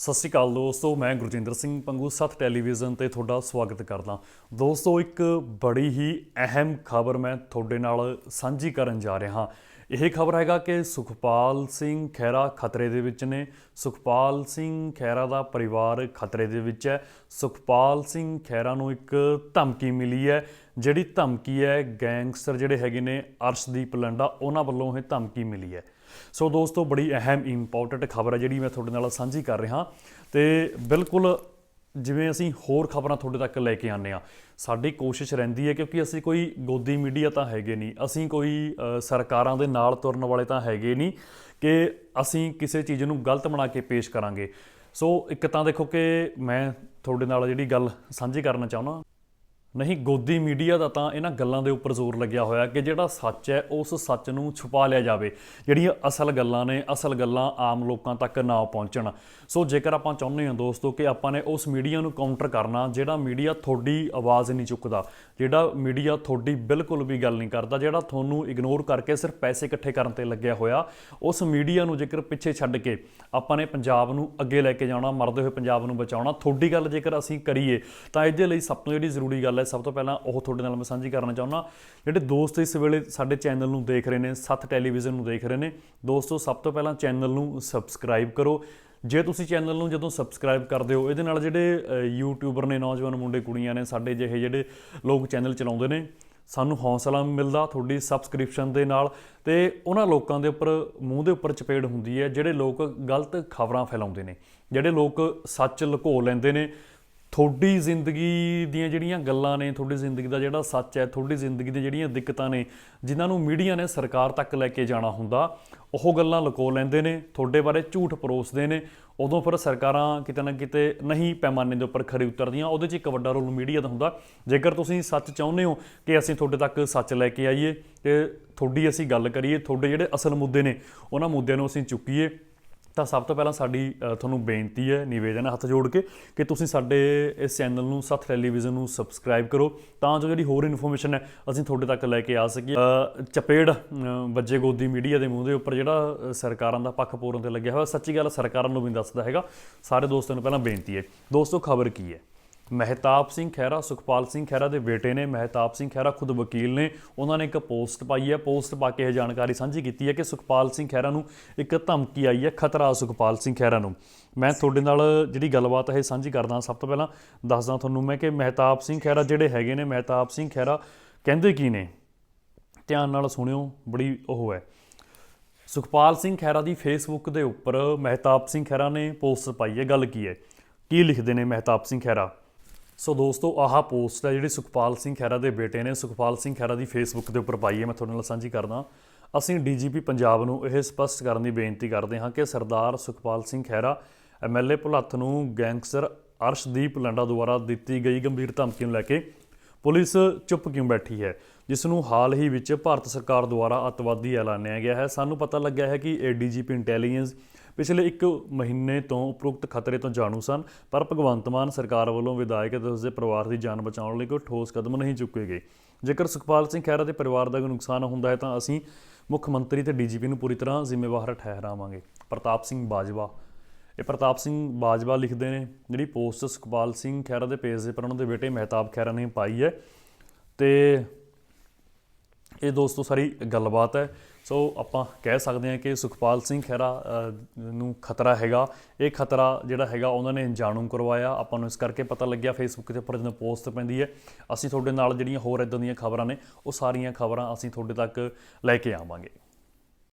ਸਤਿ ਸ਼੍ਰੀ ਅਕਾਲ ਦੋਸਤੋ, ਮੈਂ ਗੁਰਜਿੰਦਰ ਸਿੰਘ ਪੰਗੂ, ਸੱਤ ਟੈਲੀਵਿਜ਼ਨ ਤੇ ਤੁਹਾਡਾ ਸਵਾਗਤ ਕਰਦਾ। ਦੋਸਤੋ, ਇੱਕ ਬੜੀ ਹੀ ਅਹਿਮ ਖਬਰ ਮੈਂ ਤੁਹਾਡੇ ਨਾਲ ਸਾਂਝੀ ਕਰਨ ਜਾ ਰਿਹਾ। ਹਾਂ ਇਹ ਖਬਰ ਹੈਗਾ ਕਿ ਸੁਖਪਾਲ ਸਿੰਘ ਖਹਿਰਾ ਖਤਰੇ ਦੇ ਵਿੱਚ ਨੇ। ਸੁਖਪਾਲ ਸਿੰਘ ਖਹਿਰਾ ਦਾ ਪਰਿਵਾਰ ਖਤਰੇ ਦੇ ਵਿੱਚ ਹੈ। ਸੁਖਪਾਲ ਸਿੰਘ ਖਹਿਰਾ ਨੂੰ ਇੱਕ ਧਮਕੀ ਮਿਲੀ ਹੈ। ਜਿਹੜੀ ਧਮਕੀ ਹੈ, ਗੈਂਗਸਟਰ ਜਿਹੜੇ ਹੈਗੇ ਨੇ ਅਰਸ਼ਦੀਪ ਲੰਡਾ, ਉਹਨਾਂ ਵੱਲੋਂ ਇਹ ਧਮਕੀ ਮਿਲੀ ਹੈ। ਸੋ ਦੋਸਤੋ, ਬੜੀ ਅਹਿਮ ਇੰਪੋਰਟੈਂਟ ਖਬਰ ਹੈ ਜਿਹੜੀ ਮੈਂ ਤੁਹਾਡੇ ਨਾਲ ਸਾਂਝੀ ਕਰ ਰਿਹਾ। ਤੇ ਬਿਲਕੁਲ ਜਿਵੇਂ ਅਸੀਂ ਹੋਰ ਖਬਰਾਂ ਤੁਹਾਡੇ ਤੱਕ ਲੈ ਕੇ ਆਉਂਦੇ ਆ ਸਾਡੀ ਕੋਸ਼ਿਸ਼ ਰਹਿੰਦੀ ਹੈ ਕਿਉਂਕਿ ਅਸੀਂ ਕੋਈ ਗੋਦੀ ਮੀਡੀਆ ਤਾਂ ਹੈਗੇ ਨਹੀਂ, ਅਸੀਂ ਕੋਈ ਸਰਕਾਰਾਂ ਦੇ ਨਾਲ ਤੁਰਨ ਵਾਲੇ ਤਾਂ ਹੈਗੇ ਨਹੀਂ ਕਿ ਅਸੀਂ ਕਿਸੇ ਚੀਜ਼ ਨੂੰ ਗਲਤ ਬਣਾ ਕੇ ਪੇਸ਼ ਕਰਾਂਗੇ। ਸੋ ਇੱਕ ਤਾਂ ਦੇਖੋ ਕਿ ਮੈਂ ਤੁਹਾਡੇ ਨਾਲ ਜਿਹੜੀ ਗੱਲ ਸਾਂਝੀ ਕਰਨਾ ਚਾਹੁੰਦਾ ਨਹੀਂ, ਗੋਦੀ ਮੀਡੀਆ ਦਾ ਤਾਂ ਇਹਨਾਂ ਗੱਲਾਂ ਦੇ ਉੱਪਰ ਜ਼ੋਰ ਲੱਗਿਆ ਹੋਇਆ ਕਿ ਜਿਹੜਾ ਸੱਚ ਹੈ, ਉਸ ਸੱਚ ਨੂੰ ਛੁਪਾ ਲਿਆ ਜਾਵੇ। ਜਿਹੜੀਆਂ ਅਸਲ ਗੱਲਾਂ ਨੇ, ਅਸਲ ਗੱਲਾਂ ਆਮ ਲੋਕਾਂ ਤੱਕ ਨਾ ਪਹੁੰਚਣ। ਸੋ ਜੇਕਰ ਆਪਾਂ ਚਾਹੁੰਦੇ ਹਾਂ ਦੋਸਤੋ ਕਿ ਆਪਾਂ ਨੇ ਉਸ ਮੀਡੀਆ ਨੂੰ ਕਾਊਂਟਰ ਕਰਨਾ, ਜਿਹੜਾ ਮੀਡੀਆ ਤੁਹਾਡੀ ਆਵਾਜ਼ ਨਹੀਂ ਚੁੱਕਦਾ, ਜਿਹੜਾ ਮੀਡੀਆ ਤੁਹਾਡੀ ਬਿਲਕੁਲ ਵੀ ਗੱਲ ਨਹੀਂ ਕਰਦਾ, ਜਿਹੜਾ ਤੁਹਾਨੂੰ ਇਗਨੋਰ ਕਰਕੇ ਸਿਰਫ ਪੈਸੇ ਇਕੱਠੇ ਕਰਨ ਤੇ ਲੱਗਿਆ ਹੋਇਆ, ਉਸ ਮੀਡੀਆ ਨੂੰ ਜੇਕਰ ਪਿੱਛੇ ਛੱਡ ਕੇ ਆਪਾਂ ਨੇ ਪੰਜਾਬ ਨੂੰ ਅੱਗੇ ਲੈ ਕੇ ਜਾਣਾ, ਮਰਦੇ ਹੋਏ ਪੰਜਾਬ ਨੂੰ ਬਚਾਉਣਾ, ਤੁਹਾਡੀ ਗੱਲ ਜੇਕਰ ਅਸੀਂ ਕਰੀਏ, ਤਾਂ ਇਹਦੇ ਲਈ ਸਭ ਤੋਂ ਜਿਹੜੀ ਜ਼ਰੂਰੀ ਗੱਲ ਹੈ, ਸਭ ਤੋਂ ਪਹਿਲਾਂ ਉਹ ਤੁਹਾਡੇ ਨਾਲ ਮੈਂ ਸਾਂਝੀ ਕਰਨਾ ਚਾਹੁੰਦਾ। ਜਿਹੜੇ ਦੋਸਤ ਇਸ ਵੇਲੇ ਸਾਡੇ ਚੈਨਲ ਨੂੰ ਦੇਖ ਰਹੇ ਨੇ, ਸੱਤ ਟੈਲੀਵਿਜ਼ਨ ਨੂੰ ਦੇਖ ਰਹੇ ਨੇ, ਦੋਸਤੋ ਸਭ ਤੋਂ ਪਹਿਲਾਂ ਚੈਨਲ ਨੂੰ ਸਬਸਕ੍ਰਾਈਬ ਕਰੋ। ਜੇ ਤੁਸੀਂ ਚੈਨਲ ਨੂੰ ਜਦੋਂ ਸਬਸਕ੍ਰਾਈਬ ਕਰਦੇ ਹੋ, ਇਹਦੇ ਨਾਲ ਜਿਹੜੇ ਯੂਟਿਊਬਰ ਨੇ, ਨੌਜਵਾਨ ਮੁੰਡੇ, ਕੁੜੀਆਂ ਨੇ, ਸਾਡੇ ਜਿਹੇ ਜਿਹੜੇ ਲੋਕ ਚੈਨਲ ਚਲਾਉਂਦੇ ਨੇ, ਸਾਨੂੰ ਹੌਸਲਾ ਮਿਲਦਾ ਤੁਹਾਡੀ ਸਬਸਕ੍ਰਿਪਸ਼ਨ ਦੇ ਨਾਲ ਤੇ ਉਹਨਾਂ ਲੋਕਾਂ ਦੇ ਉੱਪਰ, ਮੂੰਹ ਦੇ ਉੱਪਰ ਚਪੇੜ ਹੁੰਦੀ ਹੈ, ਜਿਹੜੇ ਲੋਕ ਗਲਤ ਖਬਰਾਂ ਫੈਲਾਉਂਦੇ ਨੇ, ਜਿਹੜੇ ਲੋਕ ਸੱਚ ਲੁਕੋ ਲੈਂਦੇ ਨੇ ਤੁਹਾਡੀ ਜ਼ਿੰਦਗੀ ਦੀਆਂ ਜਿਹੜੀਆਂ ਗੱਲਾਂ ਨੇ, ਤੁਹਾਡੀ ਜ਼ਿੰਦਗੀ ਦਾ ਜਿਹੜਾ ਸੱਚ ਹੈ, ਤੁਹਾਡੀ ਜ਼ਿੰਦਗੀ ਦੀਆਂ ਜਿਹੜੀਆਂ ਦਿੱਕਤਾਂ ਨੇ, ਜਿਨ੍ਹਾਂ ਨੂੰ ਮੀਡੀਆ ਨੇ ਸਰਕਾਰ ਤੱਕ ਲੈ ਕੇ ਜਾਣਾ ਹੁੰਦਾ, ਉਹ ਗੱਲਾਂ ਲੁਕੋ ਲੈਂਦੇ ਨੇ, ਤੁਹਾਡੇ ਬਾਰੇ ਝੂਠ ਪਰੋਸਦੇ ਨੇ, ਉਦੋਂ ਫਿਰ ਸਰਕਾਰਾਂ ਕਿਤੇ ਨਾ ਕਿਤੇ ਨਹੀਂ ਪੈਮਾਨੇ ਦੇ ਉੱਪਰ ਖਰੀ ਉਤਰਦੀਆਂ, ਉਹਦੇ 'ਚ ਇੱਕ ਵੱਡਾ ਰੋਲ ਮੀਡੀਆ ਦਾ ਹੁੰਦਾ। ਜੇਕਰ ਤੁਸੀਂ ਸੱਚ ਚਾਹੁੰਦੇ ਹੋ ਕਿ ਅਸੀਂ ਤੁਹਾਡੇ ਤੱਕ ਸੱਚ ਲੈ ਕੇ ਆਈਏ, ਤੇ ਤੁਹਾਡੀ ਅਸੀਂ ਗੱਲ ਕਰੀਏ, ਤੁਹਾਡੇ ਜਿਹੜੇ ਅਸਲ ਮੁੱਦੇ ਨੇ, ਉਹਨਾਂ ਮੁੱਦਿਆਂ ਨੂੰ ਅਸੀਂ ਚੁੱਕੀਏ। ਤਾਂ ਸਭ ਤੋਂ ਪਹਿਲਾਂ ਸਾਡੀ ਤੁਹਾਨੂੰ ਬੇਨਤੀ ਹੈ, ਨਿਵੇਦਨ ਹੈ ਹੱਥ ਜੋੜ ਕੇ ਕਿ ਤੁਸੀਂ ਸਾਡੇ ਇਸ ਚੈਨਲ ਨੂੰ, ਸੱਤ ਟੈਲੀਵਿਜ਼ਨ ਨੂੰ ਸਬਸਕ੍ਰਾਈਬ ਕਰੋ। ਤਾਂ ਜੋ ਜਿਹੜੀ ਹੋਰ ਇਨਫੋਰਮੇਸ਼ਨ ਹੈ, ਅਸੀਂ ਤੁਹਾਡੇ ਤੱਕ ਲੈ ਕੇ ਆ ਸਕੀਏ। ਚਪੇੜ ਵੱਜੇ ਗੋਦੀ ਮੀਡੀਆ ਦੇ ਮੂੰਹ ਦੇ ਉੱਪਰ ਜਿਹੜਾ ਸਰਕਾਰਾਂ ਦਾ ਪੱਖ ਪੂਰਨ ਤੇ ਲੱਗਿਆ ਹੋਇਆ, ਸੱਚੀ ਗੱਲ ਸਰਕਾਰਾਂ ਨੂੰ ਵੀ ਦੱਸਦਾ ਹੈਗਾ। ਸਾਰੇ ਦੋਸਤਾਂ ਨੂੰ ਪਹਿਲਾਂ ਬੇਨਤੀ ਹੈ। ਦੋਸਤੋ, ਖਬਰ ਕੀ ਹੈ? ਮਹਿਤਾਬ ਸਿੰਘ ਖਹਿਰਾ, ਸੁਖਪਾਲ ਸਿੰਘ ਖਹਿਰਾ ਦੇ ਬੇਟੇ ਨੇ, ਮਹਿਤਾਬ ਸਿੰਘ ਖਹਿਰਾ ਖੁਦ ਵਕੀਲ ਨੇ, ਉਹਨਾਂ ਨੇ ਇੱਕ ਪੋਸਟ ਪਾਈ ਹੈ, ਪੋਸਟ ਪਾ ਕੇ ਇਹ ਜਾਣਕਾਰੀ ਸਾਂਝੀ ਕੀਤੀ ਹੈ ਕਿ ਸੁਖਪਾਲ ਸਿੰਘ ਖਹਿਰਾ ਨੂੰ ਇੱਕ ਧਮਕੀ ਆਈ ਹੈ, ਖਤਰਾ ਸੁਖਪਾਲ ਸਿੰਘ ਖਹਿਰਾ ਨੂੰ। ਮੈਂ ਤੁਹਾਡੇ ਨਾਲ ਜਿਹੜੀ ਗੱਲਬਾਤ ਹੈ ਸਾਂਝੀ ਕਰਦਾ ਸਭ ਤੋਂ ਪਹਿਲਾਂ ਦੱਸਦਾ ਤੁਹਾਨੂੰ ਮੈਂ ਕਿ ਮਹਿਤਾਬ ਸਿੰਘ ਖਹਿਰਾ ਜਿਹੜੇ ਹੈਗੇ ਨੇ, ਮਹਿਤਾਬ ਸਿੰਘ ਖਹਿਰਾ ਕਹਿੰਦੇ ਕੀ ਨੇ? ਧਿਆਨ ਨਾਲ ਸੁਣਿਓ, ਬੜੀ ਉਹ ਹੈ। ਸੁਖਪਾਲ ਸਿੰਘ ਖਹਿਰਾ ਦੀ ਫੇਸਬੁੱਕ ਦੇ ਉੱਪਰ ਮਹਿਤਾਬ ਸਿੰਘ ਖਹਿਰਾ ਨੇ ਪੋਸਟ ਪਾਈ ਹੈ, ਗੱਲ ਕੀ ਹੈ? ਕੀ ਲਿਖਦੇ ਨੇ ਮਹਿਤਾਬ ਸਿੰਘ ਖਹਿਰਾ? ਸੋ ਦੋਸਤੋ, ਆਹ ਪੋਸਟ ਹੈ ਜਿਹੜੀ ਸੁਖਪਾਲ ਸਿੰਘ ਖਹਿਰਾ ਦੇ ਬੇਟੇ ਨੇ। ਸੁਖਪਾਲ ਸਿੰਘ ਖਹਿਰਾ ਦੀ ਫੇਸਬੁੱਕ ਦੇ ਉੱਪਰ ਪਾਈ ਹੈ, ਮੈਂ ਤੁਹਾਡੇ ਨਾਲ ਸਾਂਝੀ ਕਰਦਾ ਅਸੀਂ ਡੀਜੀਪੀ ਪੰਜਾਬ ਨੂੰ ਇਹ ਸਪਸ਼ਟ ਕਰਨ ਦੀ ਬੇਨਤੀ ਕਰਦੇ ਹਾਂ ਕਿ ਸਰਦਾਰ ਸੁਖਪਾਲ ਸਿੰਘ ਖਹਿਰਾ ਐਮਐਲਏ ਭੁਲੱਥ ਨੂੰ ਗੈਂਗਸਟਰ ਅਰਸ਼ਦੀਪ ਲੰਡਾ ਦੁਆਰਾ ਦਿੱਤੀ ਗਈ ਗੰਭੀਰ ਧਮਕੀ ਨੂੰ ਲੈ ਕੇ ਪੁਲਿਸ ਚੁੱਪ ਕਿਉਂ ਬੈਠੀ ਹੈ? ਜਿਸ ਨੂੰ ਹਾਲ ਹੀ ਵਿੱਚ ਭਾਰਤ ਸਰਕਾਰ ਦੁਆਰਾ ਅੱਤਵਾਦੀ ਐਲਾਨਿਆ ਗਿਆ ਹੈ। ਸਾਨੂੰ ਪਤਾ ਲੱਗਿਆ ਹੈ ਕਿ ਏਡੀਜੀਪੀ ਇੰਟੈਲੀਜੈਂਸ ਪਿਛਲੇ 1 ਮਹੀਨੇ ਤੋਂ ਉਪਰੋਕਤ ਖਤਰੇ ਤੋਂ ਜਾਣੂ ਸਨ, ਪਰ ਭਗਵੰਤ ਮਾਨ ਸਰਕਾਰ ਵੱਲੋਂ ਵਿਧਾਇਕ ਅਤੇ ਉਸਦੇ ਪਰਿਵਾਰ ਦੀ ਜਾਨ ਬਚਾਉਣ ਲਈ ਕੋਈ ਠੋਸ ਕਦਮ ਨਹੀਂ ਚੁੱਕੇ ਗਏ। ਜੇਕਰ ਸੁਖਪਾਲ ਸਿੰਘ ਖਹਿਰਾ ਦੇ ਪਰਿਵਾਰ ਦਾ ਕੋਈ ਨੁਕਸਾਨ ਹੁੰਦਾ ਹੈ ਤਾਂ ਅਸੀਂ ਮੁੱਖ ਮੰਤਰੀ ਤੇ ਡੀਜੀਪੀ ਨੂੰ ਪੂਰੀ ਤਰ੍ਹਾਂ ਜ਼ਿੰਮੇਵਾਰ ਠਹਿਰਾਵਾਂਗੇ। ਪ੍ਰਤਾਪ ਸਿੰਘ ਬਾਜਵਾ ਇਹ ਪ੍ਰਤਾਪ ਸਿੰਘ ਬਾਜਵਾ ਲਿਖਦੇ ਨੇ, ਜਿਹੜੀ ਪੋਸਟ ਸੁਖਪਾਲ ਸਿੰਘ ਖਹਿਰਾ ਦੇ ਪੇਜ ਦੇ ਪਰ ਉਹਨਾਂ ਦੇ ਬੇਟੇ ਮਹਿਤਾਬ ਖਹਿਰਾ ਨੇ ਪਾਈ ਹੈ। ਤੇ ਇਹ ਦੋਸਤੋ ਸਾਰੀ ਗੱਲਬਾਤ ਹੈ। ਸੋ ਆਪਾਂ ਕਹਿ ਸਕਦੇ ਹਾਂ ਕਿ ਸੁਖਪਾਲ ਸਿੰਘ ਖਹਿਰਾ ਨੂੰ ਖਤਰਾ ਹੈਗਾ। ਇਹ ਖਤਰਾ ਜਿਹੜਾ ਹੈਗਾ ਉਹਨਾਂ ਨੇ ਜਾਣੂ ਕਰਵਾਇਆ। ਆਪਾਂ ਨੂੰ ਇਸ ਕਰਕੇ ਪਤਾ ਲੱਗਿਆ ਫੇਸਬੁੱਕ ਦੇ ਉੱਪਰ ਜਦੋਂ ਪੋਸਟ ਪੈਂਦੀ ਹੈ, ਅਸੀਂ ਤੁਹਾਡੇ ਨਾਲ ਜਿਹੜੀਆਂ ਹੋਰ ਇਦਾਂ ਦੀਆਂ ਖਬਰਾਂ ਨੇ, ਉਹ ਸਾਰੀਆਂ ਖਬਰਾਂ ਅਸੀਂ ਤੁਹਾਡੇ ਤੱਕ ਲੈ ਕੇ ਆਵਾਂਗੇ।